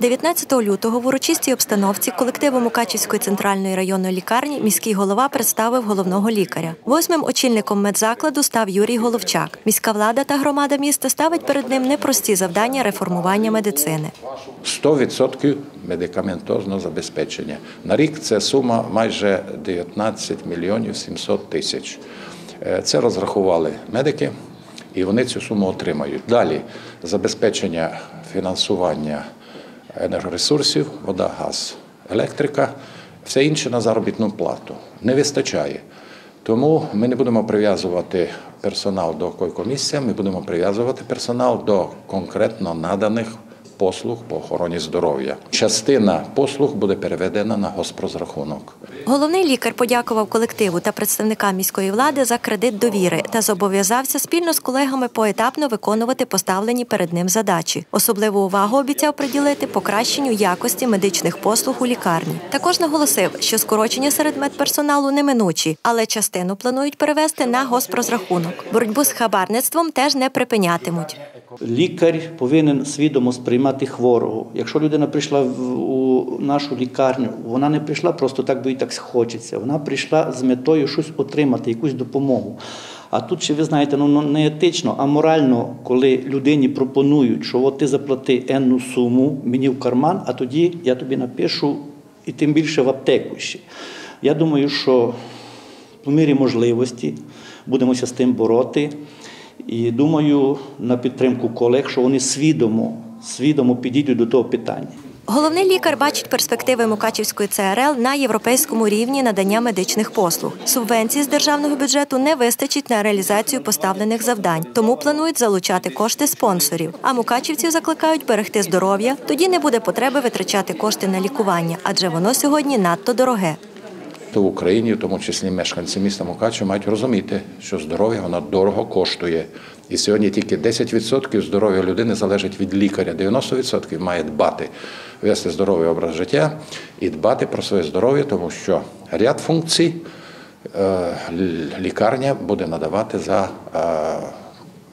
19 лютого в урочистій обстановці колективу Мукачівської центральної районної лікарні міський голова представив головного лікаря. Восьмим очільником медзакладу став Юрій Головчак. Міська влада та громада міста ставить перед ним непрості завдання реформування медицини. 100% медикаментозного забезпечення. На рік це сума майже 19 мільйонів 700 тисяч. Е, Це розрахували медики, і вони цю суму отримають. Далі забезпечення фінансування енергоресурсів, вода, газ, електрика, все інше на заробітну плату. Не вистачає. Тому ми не будемо прив'язувати персонал до койкомісця, ми будемо прив'язувати персонал до конкретно наданих послуг по охороні здоров'я. Частина послуг буде переведена на госпрозрахунок. Головний лікар подякував колективу та представникам міської влади за кредит довіри та зобов'язався спільно з колегами поетапно виконувати поставлені перед ним задачі. Особливу увагу обіцяв приділити покращенню якості медичних послуг у лікарні. Також наголосив, що скорочення серед медперсоналу неминучі, але частину планують перевести на госпрозрахунок. Боротьбу з хабарництвом теж не припинятимуть. Лікар повинен свідомо сприймати хворого. Якщо людина прийшла у нашу лікарню, вона не прийшла просто так, бо їй так хочеться. Вона прийшла з метою щось отримати, якусь допомогу. А тут ще ви знаєте, ну ну, не етично, а морально, коли людині пропонують, що от ти заплати енну суму мені в карман, а тоді я тобі напишу і тим більше в аптеку ще. Я думаю, що по мірі можливості будемося з тим бороти. І думаю, на підтримку колег, що вони свідомо, свідомо підійдуть до того питання. Головний лікар бачить перспективи Мукачівської ЦРЛ на європейському рівні надання медичних послуг. Субвенцій з державного бюджету не вистачить на реалізацію поставлених завдань, тому планують залучати кошти спонсорів. А мукачівців закликають берегти здоров'я. Тоді не буде потреби витрачати кошти на лікування, адже воно сьогодні надто дороге. То в Україні, в тому числі мешканці міста Мукачева, мають розуміти, що здоров'я воно дорого коштує. І сьогодні тільки 10% здоров'я людини залежить від лікаря. 90% має дбати, вести здоровий образ життя і дбати про своє здоров'я, тому що ряд функцій е, лікарня буде надавати за е,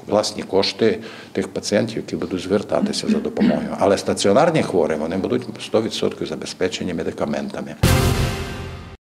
власні кошти тих пацієнтів, які будуть звертатися за допомогою. Але стаціонарні хворі вони будуть 100% забезпечені медикаментами.